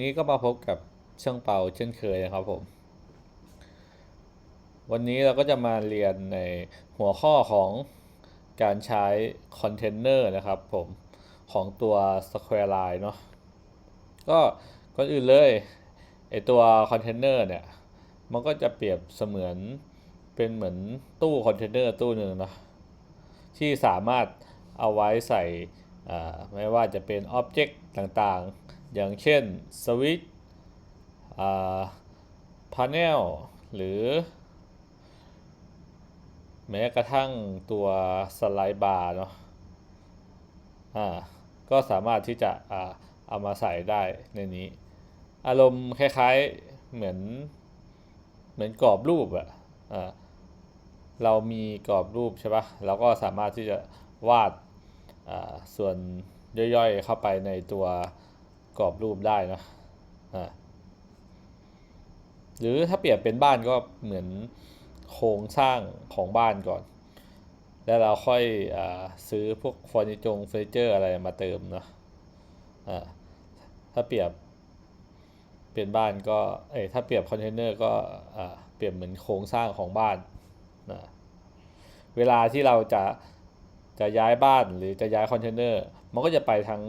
นนี้ก็มาพบกับช่างเปาเช่นเคยนะครับผม วันนี้เราก็จะมาเรียนในหัวข้อของการใช้คอนเทนเนอร์นะครับผมของตัว Square Line เนาะก็ก่อนอื่นเลยไอตัวคอนเทนเนอร์เนี่ย มันก็จะเปรียบเสมือน เป็นเหมือนตู้คอนเทนเนอร์ตู้หนึ่งเนาะที่สามารถเอาไว้ใส่ไม่ว่าจะเป็นอ็อบเจกต์ต่างๆ อย่างเช่นสวิตช์อ่าพาเนลหรือ แม้กระทั่งตัวสไลด์บาร์เนาะอ่าก็สามารถที่จะอ่าเอามาใส่ได้ในนี้ อารมณ์คล้ายๆเหมือนเหมือนกรอบรูปอะอ่า เรามีกรอบรูปใช่ปะเราก็สามารถที่จะวาดส่วนย่อยๆเข้าไปในตัวกรอบรูปได้นอะหรือถ้าเปรียบเป็นบ้านก็เหมือนโครงสร้างของบ้านก่อน แล้วเราค่อยอซื้อพวกเฟอร์นิจงเฟอร์นิเจอร์อะไรมาเติมเนาะอ่าถ้าเปรียบเป็นบ้านก็ เอ้ยถ้าเปรียบคอนเทนเนอร์ก็เปรียบเหมือนโครงสร้างของบ้าน นะเวลาที่เราจะจะย้ายบ้านหรือจะย้ายคอนเทนเนอร์มันก็จะไปทั้ง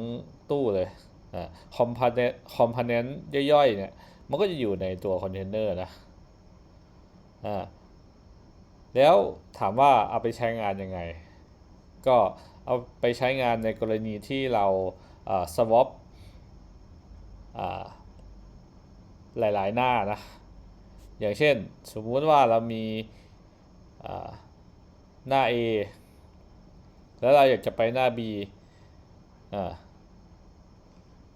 ตู้เลยอ่าคอมพาเนนคอมพาเนนต์ย่อยๆเนี่ยมันก็จะอยู่ในตัวคอนเทนเนอร์นะอ่าแล้วถามว่าเอาไปใช้งานยังไง ก็เอาไปใช้งานในกรณีที่เราอ่า swap อ่าหลายๆหน้านะ อย่างเช่นสมมุติว่าเรามี หน้า A แล้วเราอยากจะไปหน้า B อ่า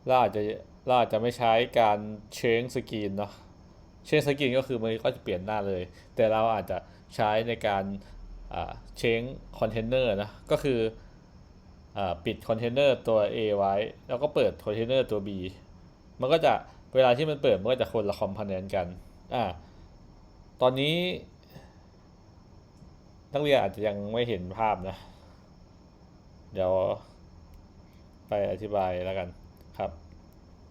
เราอาจจะเราอาจจะไม่ใช้การเชงสกรีนเนาะเชงสกรีนก็คือมันก็จะเปลี่ยนหน้าเลย แต่เราอาจจะใช้ในการเชงคอนเทนเนอร์นะก็คืออปิดคอนเทนเนอร์ตัว A ไว้ แล้วก็เปิดคอนเทนเนอร์ตัว B มันก็จะเวลาที่มันเปิดมันก็จะคนละคอมโพเนนต์กันอ่าตอนนี้ นักเรียนอาจจะยังไม่เห็นภาพนะ เดี๋ยวไปอธิบายแล้วกันครับ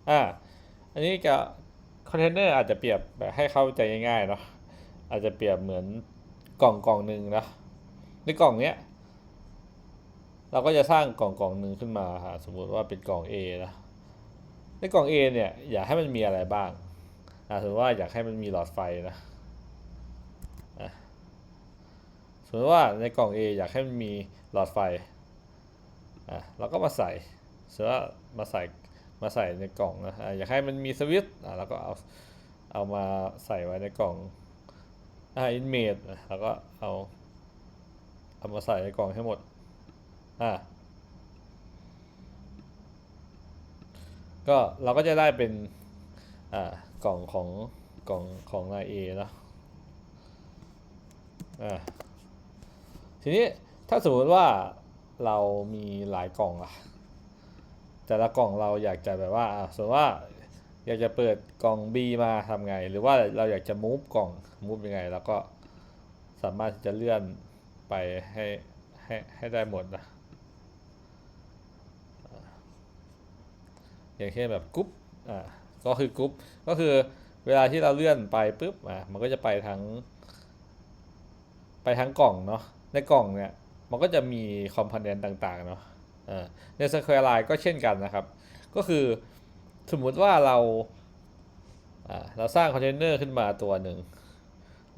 อ่า อันนี้จะคอนเทนเนอร์อาจจะเปรียบแบบให้เข้าใจง่ายๆเนาะ อาจจะเปรียบเหมือนกล่องกล่องหนึ่งนะ ในกล่องเนี้ย เราก็จะสร้างกล่องกล่องหนึ่งขึ้นมาฮะสมมติว่าเป็นกล่อง A นะ ในกล่อง A เนี่ยอยากให้มันมีอะไรบ้างอาสมมติว่าอยากให้มันมีหลอดไฟนะส มมติว่าในกล่อง A อยากให้มันมีหลอดไฟอะเราก็มาใส่สมมติว่ามาใส่มาใส่ในกล่องนะอะอยากให้มันมีสวิตช์อะเราก็เอาเอามาใส่ไว้ในกล่องอ่าอินเมดแล้วก็เอาเอามาใส่ในกล่องให้หมดอ่าก็เราก็จะได้เป็นอ่ากล่องของกล่องของนายเอเนาะอ่า ทีนี้ถ้าสมมติว่าเรามีหลายกล่องอะแต่ละกล่องเราอยากจะแบบว่าสมมติว่าอยากจะเปิดกล่อง B มาทำไง หรือว่าเราอยากจะ move กล่อง move ยังไง แล้วก็สามารถที่จะเลื่อนไปให้ให้ให้ได้หมดนะอ่าอย่างเช่นแบบกรุ๊ปอ่าก็คือกรุ๊ปก็คือเวลาที่เราเลื่อนไปปุ๊บอะมันก็จะไปทั้ง ไปทั้งกล่องเนาะ ในกล่องเนี่ยมันก็จะมีคอมโพเนนต์ต่างๆเนาะอ่าใน Square Line ก็เช่นกันนะครับ ก็คือสมมุติว่าเราเราสร้างคอนเทนเนอร์ขึ้นมาตัวหนึ่ง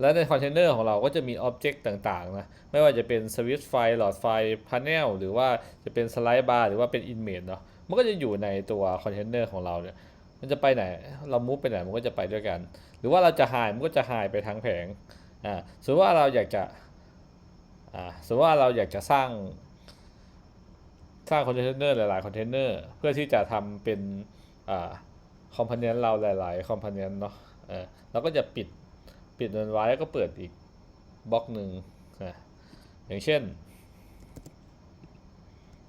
แล้วในคอนเทนเนอร์ของเราก็จะมีอ็อบเจกต์ต่างๆนะไม่ว่าจะเป็นสวิตช์ไฟหลอดไฟพา n เนลหรือว่าจะเป็นสไลด์บาร์หรือว่าเป็นอินเมจเนาะมันก็จะอยู่ในตัวคอนเทนเนอร์ของเราเนี่ยมันจะไปไหนเรามูฟไปไหนมันก็จะไปด้วยกัน หรือว่าเราจะหายมันก็จะหายไปทั้งแผงอ่าสมมติว่าเราอยากจะ อ่าสมมติว่าเราอยากจะสร้าง สร้างคอนเทนเนอร์หลายๆคอนเทนเนอร์เพื่อที่จะทำเป็นอ่าคอมโพเนนต์เราหลายๆคอมโพเนนต์เนาะเออเราก็จะปิดปิดมันไว้แล้วก็เปิดอีกบล็อกหนึ่งอะอย่างเช่น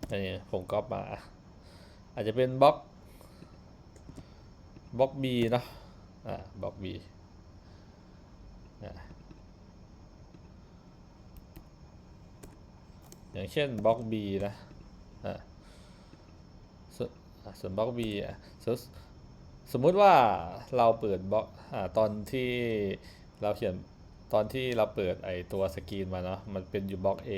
อันนี้ผมก๊อปมา อาจจะเป็นบล็อกบล็อก B เนาะอ่าบล็อก B อ่า อย่างเช่นบล็อก B นะอ่าส่วนบล็อก B อะสมสมมุติว่าเราเปิดบล็อกอ่าตอนที่เราเขียนตอนที่เราเปิดไอตัวสกรีนมาเนาะมันเป็นอยู่บล็อก A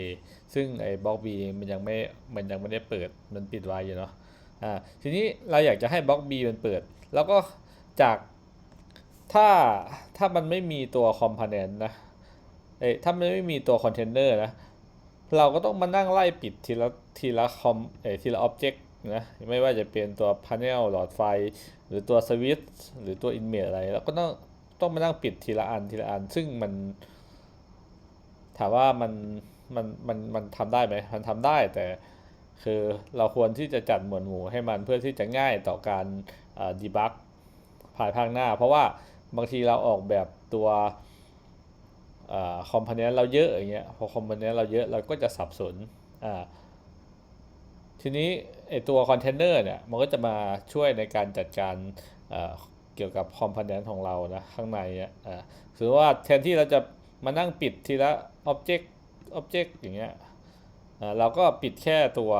ซึ่งไอบล็อก B มันยังไม่มันยังไม่ได้เปิดมันปิดไว้อยู่เนาะอ่าทีนี้เราอยากจะให้บล็อก B มันเปิด แล้วก็จากถ้าถ้ามันไม่มีตัวคอมโพเนนต์นะเอ้ยถ้ามันไม่มีตัวคอนเทนเนอร์นะ เราก็ต้องมานั่งไล่ปิดทีละทีละคอมเอทีละอ็อบเจกต์นะไม่ว่าจะเป็นตัวพาเนลหลอดไฟ หรือตัวสวิตช์หรือตัวอินเมจอะไร แล้วก็ต้องต้องมานั่งปิดทีละอันทีละอัน ซึ่งมัน ถามว่ามันมันมันมันทำได้ไหมมันทำได้แต่คือเราควรที่จะจัดหมวดหมู่ให้มันเพื่อที่จะง่ายต่อการดีบักภายภาคหน้า เพราะว่าบางทีเราออกแบบตัว คอมโพเนนต์เราเยอะอย่างเงี้ยพอคอมโพเนนต์เราเยอะเราก็จะสับสนอ่าทีนี้ไอตัวคอนเทนเนอร์เนี่ยมันก็จะมาช่วยในการจัดการเกี่ยวกับคอมโพเนนต์ของเรานะข้างในอะอ่าคือว่าแทนที่เราจะมานั่งปิดทีละอ็อบเจกต์อ็อบเจกต์อย่างเงี้ยเราก็ปิดแค่ตัว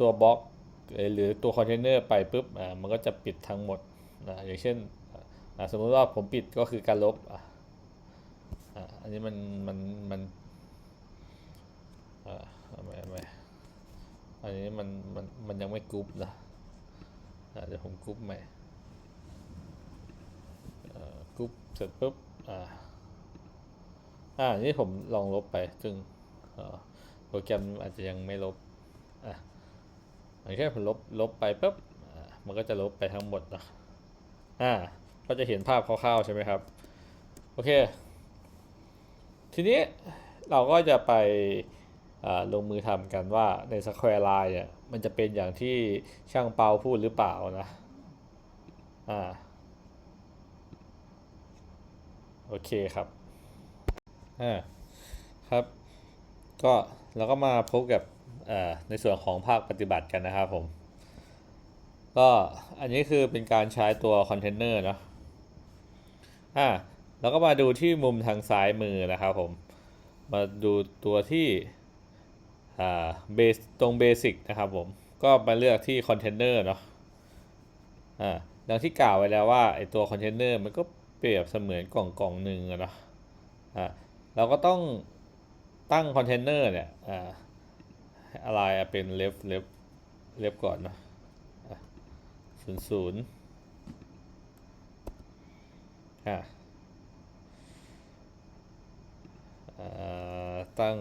ตัวบล็อกหรือตัวคอนเทนเนอร์ไปปุ๊บมันก็จะปิดทั้งหมดนะอย่างเช่นสมมติว่าผมปิดก็คือการลบ อันนี้มันมันมันอ่าไม่ไม่อันนี้มันมันมันยังไม่กรุ๊ปนะอะเดี๋ยวผมกรุ๊ปใหม่กรุ๊ปเสร็จปุ๊บอ่าอ่านี่ผมลองลบไปซึ่งโปรแกรมอาจจะยังไม่ลบอะอย่างเช่นผมลบลบไปปุ๊บมันก็จะลบไปทั้งหมดนะอ่าก็จะเห็นภาพคร่าวๆใช่ไหมครับ โอเค ทีนี้เราก็จะไปลงมือทำกันว่าใน Square Line เนี่ยมันจะเป็นอย่างที่ช่างเปาพูดหรือเปล่านะอ่าโอเคครับอ่าครับ ก็เราก็มาพบกับในส่วนของภาคปฏิบัติกันนะครับผม ก็อันนี้คือเป็นการใช้ตัวคอนเทนเนอร์เนาะอ่า แล้วก็มาดูที่มุมทางซ้ายมือนะครับผม มาดูตัวที่อ่าเบสตรงเบสิกนะครับผม ก็มาเลือกที่คอนเทนเนอร์เนาะอ่าดังที่กล่าวไว้แล้วว่าไอตัวคอนเทนเนอร์มันก็เปรียบเสมือนกล่องกล่องหนึ่งอะเนาะอ่าเราก็ต้องตั้งคอนเทนเนอร์เนี่ยอ่าอะไรอะเป็นเลฟเลฟเลฟก่อนเนาะศูนย์ศูนย์อ่า อ่า ตั้ง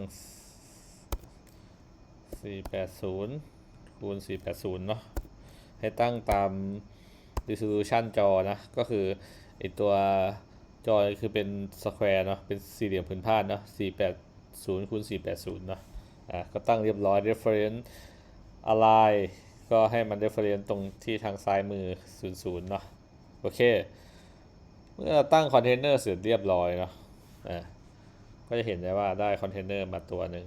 480 คูณ 480 เนาะ ให้ตั้งตาม resolution จอนะ ก็คือไอตัวจอคือเป็น square เนาะ เป็นสี่เหลี่ยมผืนผ้าเนาะ 480 คูณ 480 เนาะ อ่าก็ตั้งเรียบร้อย reference align ก็ให้มัน reference ตรงที่ทางซ้ายมือ 00 เนาะ โอเค เมื่อตั้งคอนเทนเนอร์เสร็จเรียบร้อยเนาะอ่า ก็จะเห็นได้ว่าได้คอนเทนเนอร์มาตัวหนึ่ง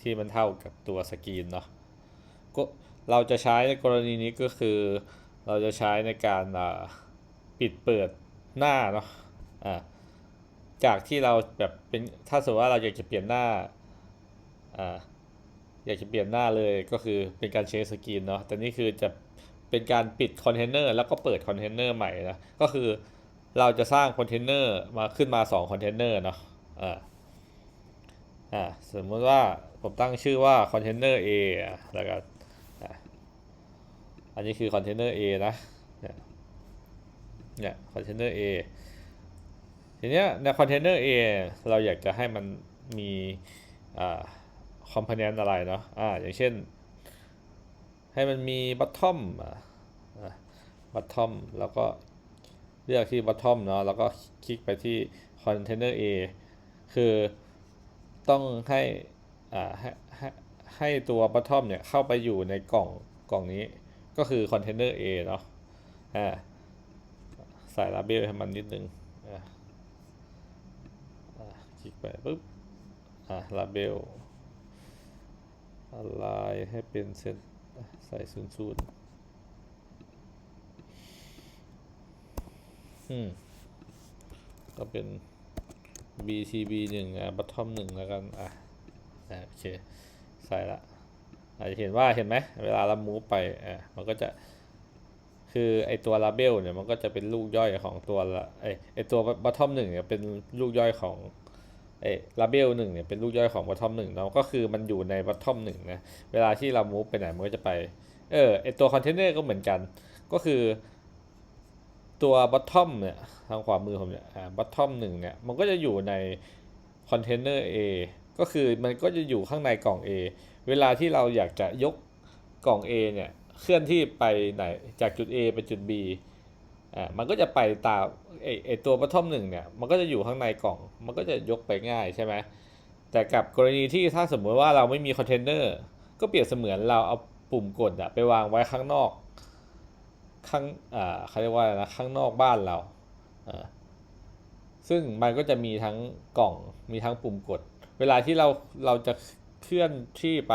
ที่มันเท่ากับตัวสกรีนเนาะก็เราจะใช้ในกรณีนี้ก็คือ เราจะใช้ในการปิดเปิดหน้าเนาะอ่าจากที่เราแบบเป็นถ้าสมมติว่าเราอยากจะเปลี่ยนหน้าอ่าอยากจะเปลี่ยนหน้าเลยก็คือเป็นการเช็คสกรีนเนาะแต่นี่คือจะเป็นการปิดคอนเทนเนอร์แล้วก็เปิดคอนเทนเนอร์ใหม่นะก็คือเราจะสร้างคอนเทนเนอร์มาขึ้นมา2คอนเทนเนอร์เนาะอ่า อ่าสมมติว่าผมตั้งชื่อว่าคอนเทนเนอร์ A แล้วก็อันนี้คือคอนเทนเนอร์ A นะ เนี่ยเนี่ยคอนเทนเนอร์ A ทีเนี้ยในคอนเทนเนอร์ A เราอยากจะให้มันมีอ่าคอมโพเนนต์อะไรเนาะอ่าอย่างเช่น ให้มันมีบัตทอมอ่าบัตทอมแล้วก็เลือกที่บัตทอมเนาะแล้วก็คลิกไปที่คอนเทนเนอร์ A คือ ต้องให้อ่าให้ให้ให้ตัว bottom เนี่ยเข้าไปอยู่ในกล่องกล่องนี้ก็คือคอนเทนเนอร์ A เนาะอ่าใส่ลาเบลให้มันนิดนึงอ่าคลิกไปปุ๊บอ่าลาเบลอะไรให้เป็นเซนใส่ศูนย์ศูนย์อืมก็เป็น BTB หนึ่งอะ bottom หนึ่งแล้วกัน อะอ่าโอเค ใส่ละอาจจะเห็นว่าเห็นไหมเวลาเรามูฟไปอ่ามันก็จะคือไอตัวลาเบลเนี่ยมันก็จะเป็นลูกย่อยของตัวละไอไอตัวบัตทอมหนึ่งเนี่ยเป็นลูกย่อยของไอลาเบลหนึ่งเนี่ยเป็นลูกย่อยของบัตทอมหนึ่งเนาะก็คือมันอยู่ในบัตทอมหนึ่งนะเวลาที่เรามูฟไปไหนมันก็จะไปเออไอตัวคอนเทนเนอร์ก็เหมือนกัน ก็คือ ตัวบัตทอมเนี่ยทางขวามือผมเนี่ยอ่าบัตทอมหนึ่งเนี่ยมันก็จะอยู่ในคอนเทนเนอร์ A ก็คือมันก็จะอยู่ข้างในกล่อง A เวลาที่เราอยากจะยกกล่อง A เนี่ยเคลื่อนที่ไปไหนจากจุด A ไปจุด B อ่ามันก็จะไปตามไอไอตัวบัตทอมหนึ่งเนี่ยมันก็จะอยู่ข้างในกล่อง มันก็จะยกไปง่ายใช่ไหมแต่กับกรณีที่ถ้าสมมติว่าเราไม่มีคอนเทนเนอร์ก็เปรียบเสมือนเราเอาปุ่มกดอะไปวางไว้ข้างนอก ข้างอ่าเขาเรียกว่านะข้างนอกบ้านเราอ่าซึ่งมันก็จะมีทั้งกล่องมีทั้งปุ่มกด เวลาที่เราเราจะเคลื่อนที่ไป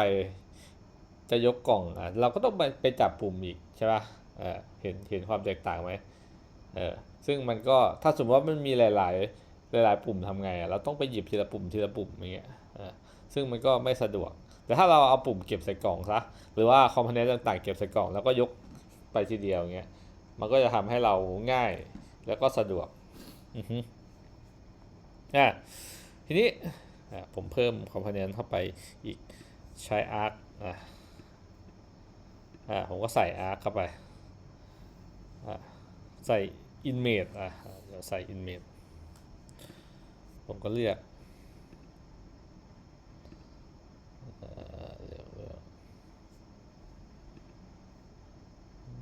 จะยกกล่องอะเราก็ต้องไปไปจับปุ่มอีกใช่ป่ะเออเห็นเห็นความแตกต่างไหมเออซึ่งมันก็ถ้าสมมติว่ามันมีหลาย ๆ หลาย ๆ ปุ่มทำไงอะเราต้องไปหยิบทีละปุ่มทีละปุ่มอย่างเงี้ยเออซึ่งมันก็ไม่สะดวก แต่ถ้าเราเอาปุ่มเก็บใส่กล่องซะหรือว่าคอมโพเนนต์ต่าง ๆ เก็บใส่กล่องแล้วก็ยก ทีเดียวเงี้ยมันก็จะทำให้เราง่ายแล้วก็สะดวกอือฮึอะทีนี้ผมเพิ่มคอมโพเนนต์เข้าไปอีกใช้ arc อะอะผมก็ใส่ arc เข้าไปอะใส่ image อะเดี๋ยวใส่ image ผมก็เลือกเอ่อเดี๋ยวเลือกอื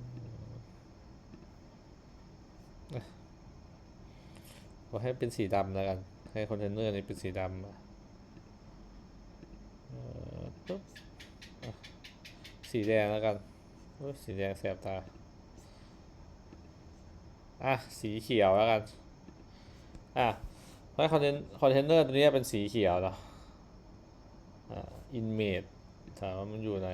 ม ขอให้เป็นสีดำแล้วกัน ให้คอนเทนเนอร์นี้เป็นสีดำปึ๊บสีแดงแล้วกันสีแดงแสบตา อะ สีเขียวแล้วกัน อะเพราะคอนเทนคอนเทนเนอร์ตัวนี้เป็นสีเขียวเนาะอ่าอินเมดถามว่ามันอยู่ใน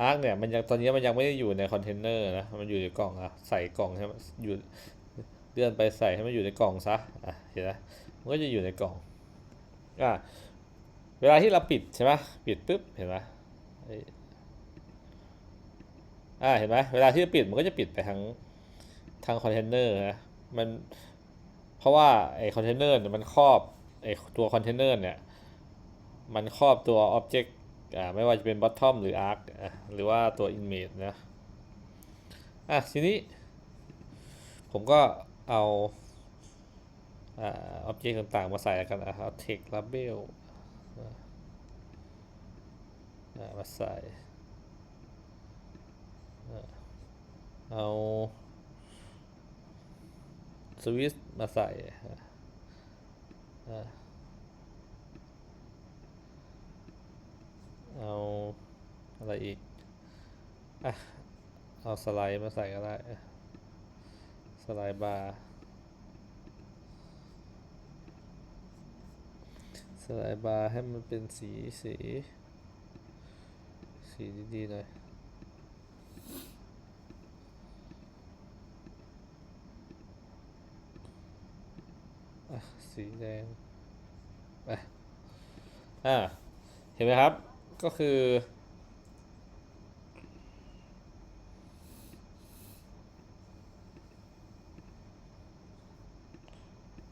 อาร์คเนี่ยมันยังตอนนี้มันยังไม่ได้อยู่ในคอนเทนเนอร์นะ มันอยู่ในกล่องอะใส่กล่องให้มันอยู่เลื่อนไปใส่ให้มันอยู่ในกล่องซะอะเห็นไหมมันก็จะอยู่ในกล่องอะเวลาที่เราปิดใช่ไหมปิดปุ๊บเห็นไหมอ่าเห็นไหมเวลาที่ปิดมันก็จะปิดไปทั้งทางคอนเทนเนอร์นะมันเพราะว่าไอคอนเทนเนอร์เนี่ยมันครอบไอตัวคอนเทนเนอร์เนี่ยมันครอบตัว Object อ่า ไม่ว่าจะเป็น Bottom หรือ Arc อหรือว่าตัว Image นะอะทีนี้ ผมก็เอาอ่า Object ต่างๆ มาใส่กันอะเอา Text Label มาใส่เอาสวิตมาใส่อะอะ เอาอะไรอีก อะ เอาสไลด์มาใส่ก็ได้ สไลด์บาร์สไลด์บาร์ให้มันเป็นสีสี สีดีๆหน่อยอะสีแดงอะอ่าเห็นไหมครับ ก็คือ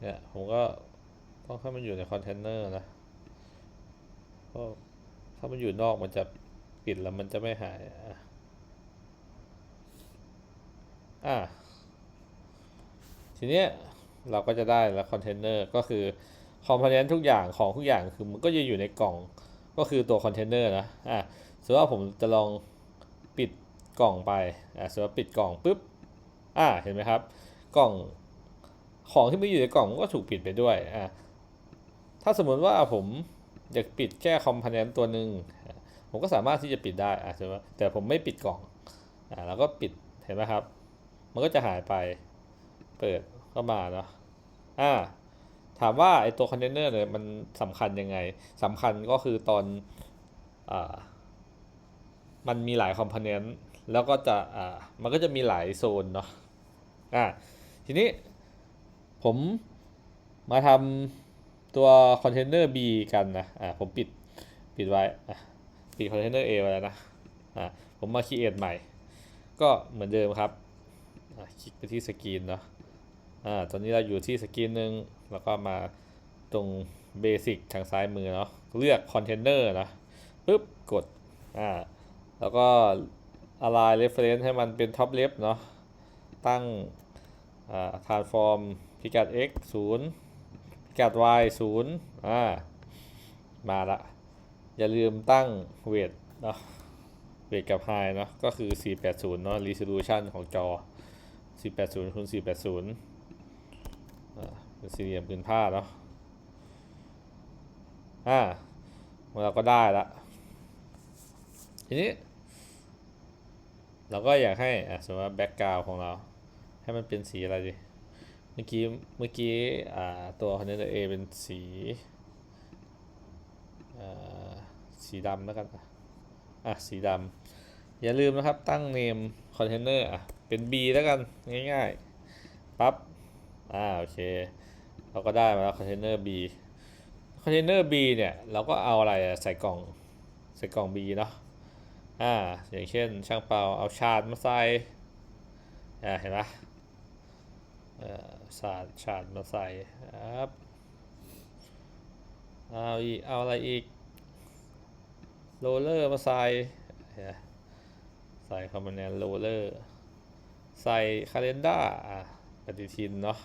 เนี่ยผมก็ต้องให้มันอยู่ในคอนเทนเนอร์นะเพราะถ้ามันอยู่นอกมันจะปิดแล้วมันจะไม่หายอะอะทีเนี้ยเราก็จะได้แล้วคอนเทนเนอร์ก็คือคอมโพเนนต์ทุกอย่างของทุกอย่างคือมันก็จะอยู่ในกล่อง ก็คือตัวคอนเทนเนอร์นะอะสมมติว่าผมจะลองปิดกล่องไปอะสมมติว่าปิดกล่องปุ๊บอะเห็นไหมครับ กล่องของที่ไม่อยู่ในกล่องก็ถูกปิดไปด้วยอะถ้าสมมติว่าผมอยากปิดแค่คอมโพเนนต์ตัวหนึ่งผมก็สามารถที่จะปิดได้อะใช่ไหมแต่ผมไม่ปิดกล่องอะแล้วก็ปิดเห็นไหมครับ มันก็จะหายไป เปิดเข้ามาเนาะอ่า ถามว่าไอตัวคอนเทนเนอร์เนี่ยมันสำคัญยังไงสำคัญก็คือตอนอมันมีหลายคอมโพเนนต์แล้วก็จะมันก็จะมีหลายโซนเนาะอ่าทีนี้ผมมาทำตัวคอนเทนเนอร์ B กันนะอ่าผมปิดปิดไว้ปิดคอนเทนเนอร์ A ไว้แล้วนะอะผมมา create ใหม่ ก็เหมือนเดิมครับคลิกไปที่สกรีนเนาะอ่าตอนนี้เราอยู่ที่สกรีนหนึ่ง แล้วก็มาตรงเบสิกทางซ้ายมือเนาะเลือกคอนเทนเนอร์นะปุ๊บกดอ่าแล้วก็ align reference ให้มันเป็น top left เนาะตั้งอ่า transform พิกัด x 0พิกัด y 0อ่ามาละ อย่าลืมตั้งเวทเนาะเวทกับ high เนาะก็คือ 480 เนาะ resolution ของจอ 480คูณ480อ่า เป็นสี่เหลี่ยมผืนผ้าเนาะอ่าเราก็ได้ละทีนี้ เราก็อยากให้อะสมมติว่าแบ็กกราวของเรา ให้มันเป็นสีอะไรดี เมื่อกี้เมื่อกี้อ่าตัวคอนเทนเอร์ A เป็นสีอ่าสีดำแล้วกันอะสีดำอย่าลืมนะครับตั้ง name container อะเป็น B แล้วกันง่ายๆปั๊บ อ่าโอเค เราก็ได้มาแล้ว container B container B เนี่ย เราก็เอาอะไรใส่กล่องใส่กล่อง B เนาะอ่าอย่างเช่น ช่างเปาเอาชาร์ดมาใส่อ่าเห็นปะเอ่อชาร์ดชาร์ดมาใส่ครับเอาอีกเอาอะไรอีกโรเลอร์มาใส่ใส่คอมมานแนโรเลอร์ใส่คาเลนด้าอะปฏิทินเนาะ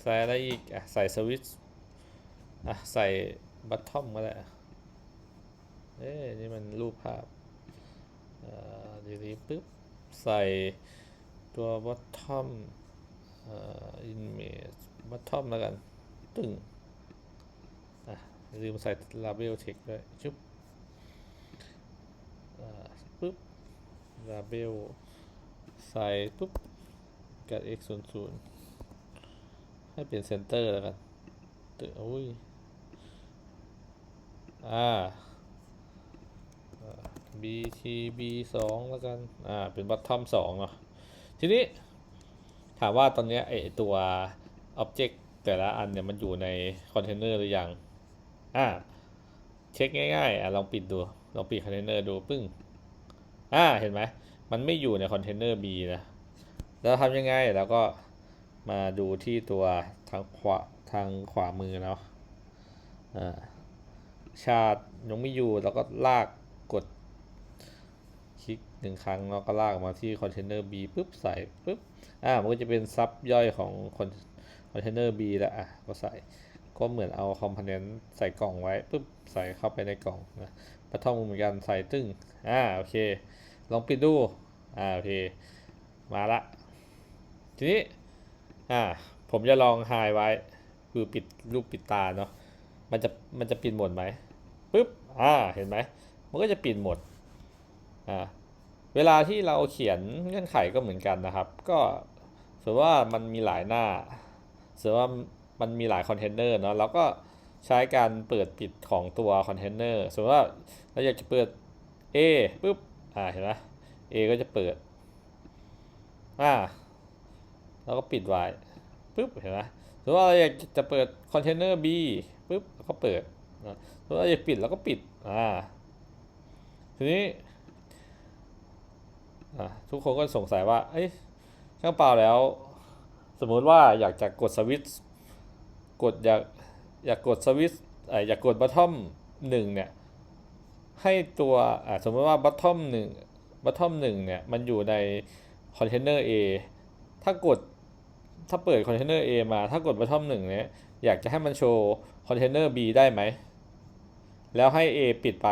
ใส่อะไรอีกอะใส่สวิตช์อะใส่บัตทอมก็ได้อะเอ๊ะนี่มันรูปภาพอ่าดีดีปุ๊บ ใส่ตัวบัตทอมอ่า image บัตทอมแล้วกัน ตึงอะลืมใส่ label text ด้วยชุบอ่าปุ๊บ label ใส่ปุ๊บกับ x 0 0 ให้เป็น center แล้วกันตึงอุ้ยอ่า BTB 2แล้วกัน อ่า เป็น bottom 2เนาะทีนี้ ถามว่าตอนเนี้ยไอตัว object แต่ละอันเนี่ย มันอยู่ในคอนเทนเนอร์หรือยัง อ่า เช็คง่ายๆ อะ ลองปิดดู ลองปิดคอนเทนเนอร์ดูปึ้ง อ่า เห็นไหม มันไม่อยู่ในคอนเทนเนอร์ B นะ แล้วทำยังไง แล้วก็ มาดูที่ตัวทางขวาทางขวามือเนาะอ่าชาติยังไม่อยู่เราก็ลากกด คลิกหนึ่งครั้งแล้วก็ลากมาที่คอนเทนเนอร์ B ปุ๊บใส่ปุ๊บอ่ามันก็จะเป็นซับย่อยของคอนคอนเทนเนอร์ B แล้วอะก็ใส่ก็เหมือนเอาคอมโพเนนต์ใส่กล่องไว้ปุ๊บใส่เข้าไปในกล่องนะปะท่องเหมือนกันใส่ตึ้งอ่าโอเค ลองปิดดูอ่าโอเค มาละทีนี้ อ่าผมจะลองไฮไว้ คือปิดรูปปิดตาเนาะมันจะมันจะปิดหมดไหมปุ๊บอ่าเห็นไหมมันก็จะปิดหมดอ่าเวลาที่เราเขียนเงื่อนไขก็เหมือนกันนะครับ ก็สมมติว่ามันมีหลายหน้าสมมติว่ามันมีหลายคอนเทนเนอร์เนาะเราก็ใช้การเปิดปิดของตัวคอนเทนเนอร์สมมติว่าเราอยากจะเปิด A ปุ๊บอ่าเห็นไหม A ก็จะเปิดอ่า เราก็ปิดไว้ปุ๊บเห็นไหมสมมติว่าเราอยากจะเปิดคอนเทนเนอร์ B ปุ๊บแล้วก็เปิดนะสมมติว่าอยากปิดแล้วก็ปิดอ่าทีนี้อ่าทุกคนก็สงสัยว่าเอ้ยช่างเปล่าแล้ว สมมุติว่าอยากจะกดสวิตช์กดอยากอยากกดสวิตช์อ่ออยากกดบัตทอมหนึ่งเนี่ยให้ตัวอ่าสมมติว่าบัตทอมหนึ่งบัตทอมหนึ่งเนี่ยมันอยู่ในคอนเทนเนอร์ A ถ้ากด ถ้าเปิดคอนเทนเนอร์ A มาถ้ากดบัตทอมหนึ่งเนี่ยอยากจะให้มันโชว์คอนเทนเนอร์ B ได้ไหม แล้วให้ A ปิดไป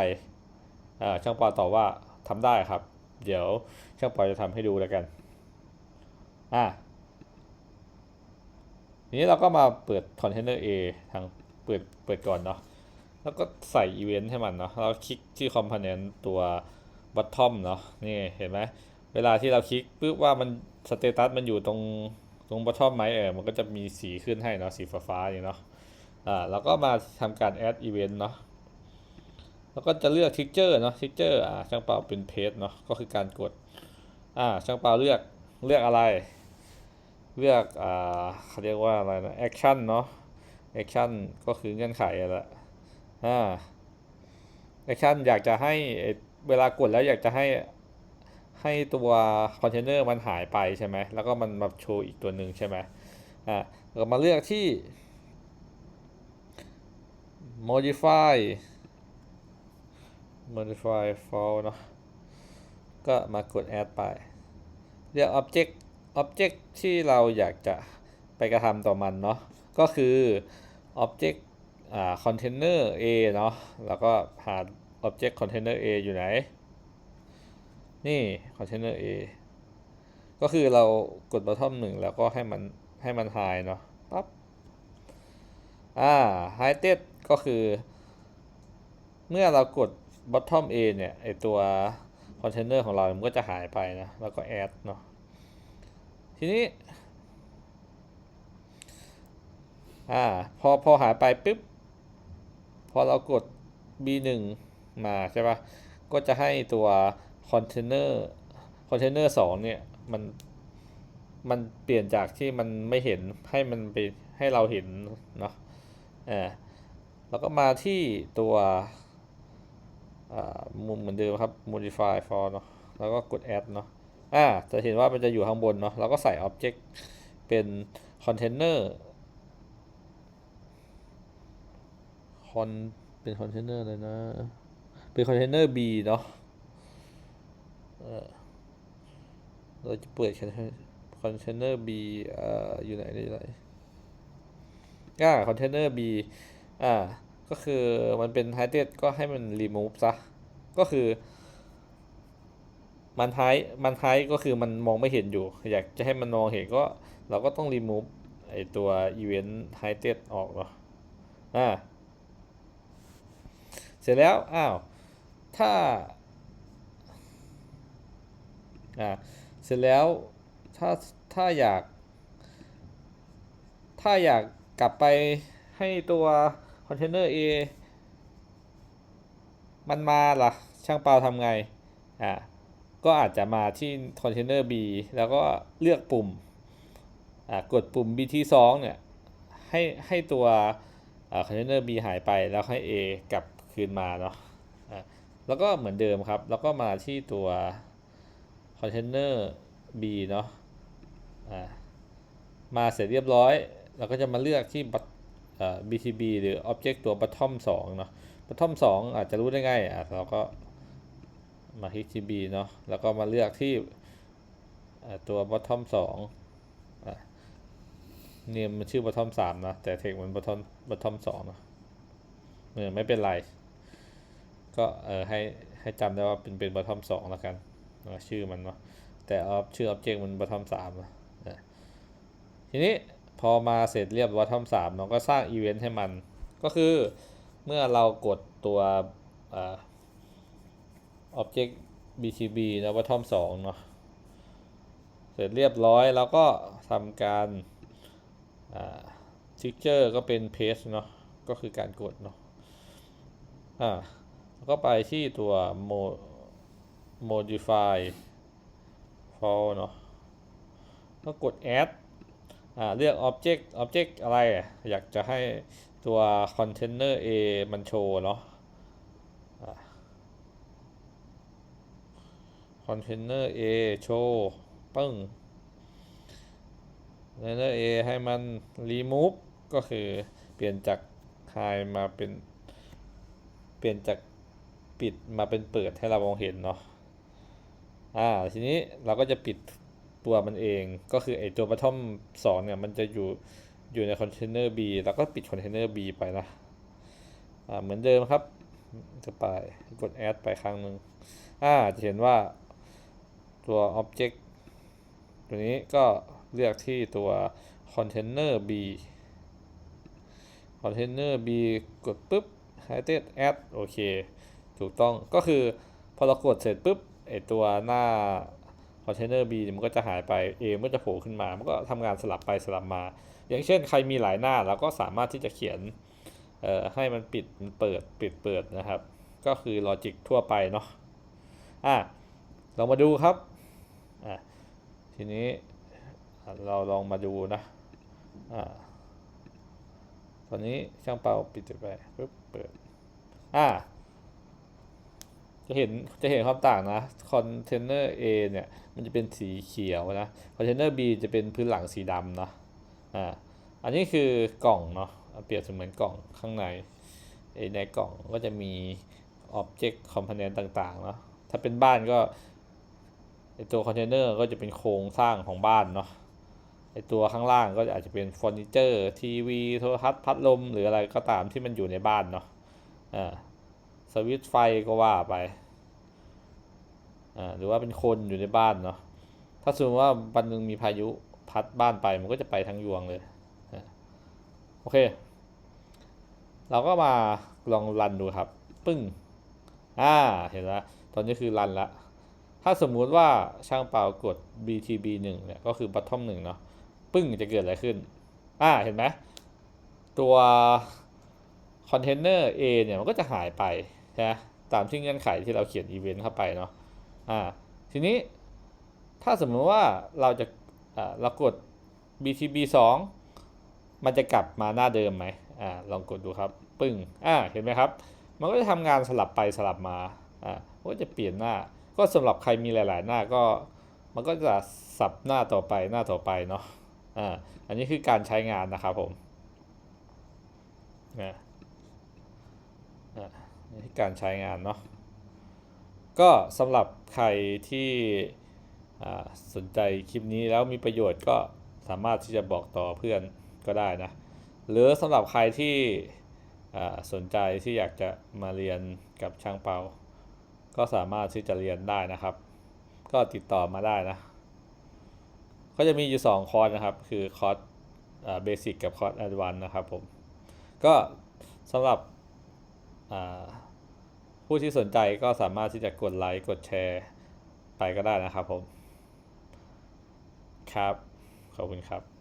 อ่าช่างปอตอบว่าทำได้ครับ เดี๋ยวช่างปอจะทำให้ดูแล้วกัน อ่านี้เราก็มาเปิดคอนเทนเนอร์ A ทางเปิดเปิดก่อนเนาะ แล้วก็ใส่อีเวนต์ให้มันเนาะ เราคลิกที่คอมโพเนนต์ตัว bottom เนาะ นี่เห็นไหม เวลาที่เราคลิกปุ๊บว่ามันสเตตัสมันอยู่ตรง ตรง bottom ไหมเออมันก็จะมีสีขึ้นให้เนาะสีฟ้าๆอย่างเนาะอ่าแล้วก็มาทำการ add event เนาะแล้วก็จะเลือก trigger เนาะ trigger อ่าช่างเปาเป็น page เนาะก็คือการกดอ่าช่างเปาเลือกเลือกอะไร เลือกอ่าเขาเรียกว่าอะไรนะ action เนาะ action ก็คือเงื่อนไขอะละอ่า action อยากจะให้เวลากดแล้วอยากจะให้ ให้ตัวคอนเทนเนอร์มันหายไปใช่ไหมแล้วก็มันมาโชว์อีกตัวหนึ่งใช่ไหมอ่าเรามาเลือกที่ modify modify for เนาะก็มากด add ไปเรียก object object ที่เราอยากจะไปกระทำต่อมันเนาะก็คือ object อ่า container a เนาะแล้วก็หา object container a อยู่ไหน นี่ container a ก็คือเรากด bottom หนึ่งแล้วก็ให้มันให้มัน high เนาะปั๊บอ่า hidden ก็คือ เมื่อเรากด bottom a เนี่ยไอตัวคอนเทนเนอร์ของเรา มันก็จะหายไปนะ แล้วก็ add เนาะ ทีนี้ อ่า พอ พอหายไปปุ๊บ พอเรากด b1 มาใช่ปะก็จะให้ตัว คอนเทนเนอร์คอนเทนเนอร์สองเนี่ยมันมันเปลี่ยนจากที่มันไม่เห็นให้มันไปให้เราเห็นเนาะอ่าแล้วก็มาที่ตัวมุมเหมือนเดิมครับ modify for เนาะแล้วก็กด add เนาะอ่าจะเห็นว่ามันจะอยู่ข้างบนเนาะแล้วก็ใส่ object เป็น container คอนเป็น container เลยนะ เป็น container B เนาะ เราจะเปิด container B อ่าอยู่ไหนอยู่ไหนอ่า container B อ่าก็คือมันเป็น hidden ก็ให้มัน remove ซะ ก็คือ มันไฮมันไฮก็คือมันมองไม่เห็นอยู่ อยากจะให้มันมองเห็นก็ เราก็ต้อง remove ไอตัว event hidden ออกเนาะอ่าเสร็จแล้ว อ้าว ถ้า อ่าเสร็จแล้วถ้าถ้าอยาก ถ้าอยากกลับไปให้ตัวคอนเทนเนอร์ A มันมาล่ะ ช่างเปาทำไง อ่า ก็อาจจะมาที่คอนเทนเนอร์ B แล้วก็เลือกปุ่ม อ่า กดปุ่ม BT2 เนี่ย ให้ให้ตัวคอนเทนเนอร์ B หายไปแล้วให้ A กลับคืนมาเนาะอ่าแล้วก็เหมือนเดิมครับ แล้วก็มาที่ตัว คอนเทนเนอร์ B เนาะอ่ามาเสร็จเรียบร้อย เราก็จะมาเลือกที่ BTB หรือ Object ตัว bottom 2 เนาะ bottom 2 อาจจะรู้ได้ง่ายอะเราก็มาที่ TB เนาะแล้วก็มาเลือกที่ตัว bottom 2อะเนี่ยมันชื่อ bottom 3 นะ แต่เทคมัน bottom bottom 2นะเออไม่เป็นไร ก็เออให้ให้จำได้ว่าเป็นเป็น bottom 2แล้วกัน นะชื่อมันเนาะแต่ออชื่อ object มัน bottom 3นะทีนี้พอมาเสร็จเรียบร้อยทำสามเราก็สร้างอีเวนต์ให้มัน ก็คือเมื่อเรากดตัวอ object btb นะว่าทอมสองเนาะเสร็จเรียบร้อยแล้วก็ทำการทิกเจอร์ก็เป็น paste เนาะก็คือการกดเนาะอ่าแล้วก็ไปที่ตัวโม modify for เนาะก็กด add เลือก object object อะไร อยากจะให้ตัว container A มันโชว์เนาะ container A โชว์ปึ้ง container A ให้มัน remove ก็คือเปลี่ยนจาก hide มาเป็น เปลี่ยนจากปิดมาเป็นเปิดให้เรามองเห็นเนาะ อ่าทีนี้เราก็จะปิดตัวมันเองก็คือไอตัว bottom 2เนี่ยมันจะอยู่อยู่ในคอนเทนเนอร์ B แล้วก็ปิดคอนเทนเนอร์ B ไปนะอ่าเหมือนเดิมครับจะไปกด add ไปครั้งหนึ่งอ่าจะเห็นว่าตัว object ตัวนี้ก็เลือกที่ตัว container B container B กดปุ๊บ hidden add โอเค ถูกต้องก็คือพอเรากดเสร็จปุ๊บ ไอตัวหน้าคอนเทนเนอร์ B มันก็จะหายไป A มันก็จะโผล่ขึ้นมา มันก็ทำงานสลับไปสลับมา อย่างเช่นใครมีหลายหน้าเราก็สามารถที่จะเขียนให้มันปิดมันเปิดปิดเปิดนะครับ ก็คือลอจิกทั่วไปเนาะอะเรามาดูครับอะทีนี้เราลองมาดูนะอ่าตอนนี้ช่างเป่าปิดไปปุ๊บเปิดอ่า จะเห็นจะเห็นความต่างนะคอนเทนเนอร์ A เนี่ยมันจะเป็นสีเขียวนะคอนเทนเนอร์ B จะเป็นพื้นหลังสีดำนะอ่าอันนี้คือกล่องเนาะเปรียบเสมือนกล่องข้างในในกล่องก็จะมี Object Component ต่างๆเนาะถ้าเป็นบ้านก็ไอตัวคอนเทนเนอร์ก็จะเป็นโครงสร้างของบ้านเนาะไอตัวข้างล่างก็อาจจะเป็นเฟอร์นิเจอร์ทีวีโทรทัศน์พัดลมหรืออะไรก็ตามที่มันอยู่ในบ้านเนาะอ่า สวิตไฟก็ว่าไปอ่าหรือว่าเป็นคนอยู่ในบ้านเนาะถ้าสมมติว่าวันหนึ่งมีพายุพัดบ้านไปมันก็จะไปทั้งยวงเลยโอเค เราก็มาลองรันดูครับ ปึ้งอ่าเห็นแล้วตอนนี้คือรันละถ้าสมมุติว่าช่างเปล่ากด BTB 1เนี่ยก็คือ bottom 1เนาะปึ้งจะเกิดอะไรขึ้นอ่าเห็นไหมตัวคอนเทนเนอร์ A เนี่ยมันก็จะหายไป นะตามที่เงื่อนไขที่เราเขียนอีเวนต์เข้าไปเนาะอ่าทีนี้ถ้าสมมติว่าเราจะอ่าเรากด BTB 2 มันจะกลับมาหน้าเดิมไหมอ่าลองกดดูครับ ปึ้งอ่าเห็นไหมครับ มันก็จะทำงานสลับไปสลับมาอ่าก็จะเปลี่ยนหน้า ก็สำหรับใครมีหลาย ๆ หน้าก็ มันก็จะสับหน้าต่อไปหน้าต่อไปเนาะอ่าอันนี้คือการใช้งานนะครับผมนะ การใช้งานเนาะก็สำหรับใครที่สนใจคลิปนี้แล้วมีประโยชน์ก็สามารถที่จะบอกต่อเพื่อนก็ได้นะ หรือสำหรับใครที่สนใจที่อยากจะมาเรียนกับช่างเปา ก็สามารถที่จะเรียนได้นะครับ ก็ติดต่อมาได้นะ ก็จะมีอยู่ 2 คอร์สนะครับ คือคอร์สเบสิกกับคอร์สแอดวานนะครับผม ก็สำหรับ ผู้ที่สนใจก็สามารถที่จะกดไลค์กดแชร์ไปก็ได้นะครับผม ครับ ขอบคุณครับ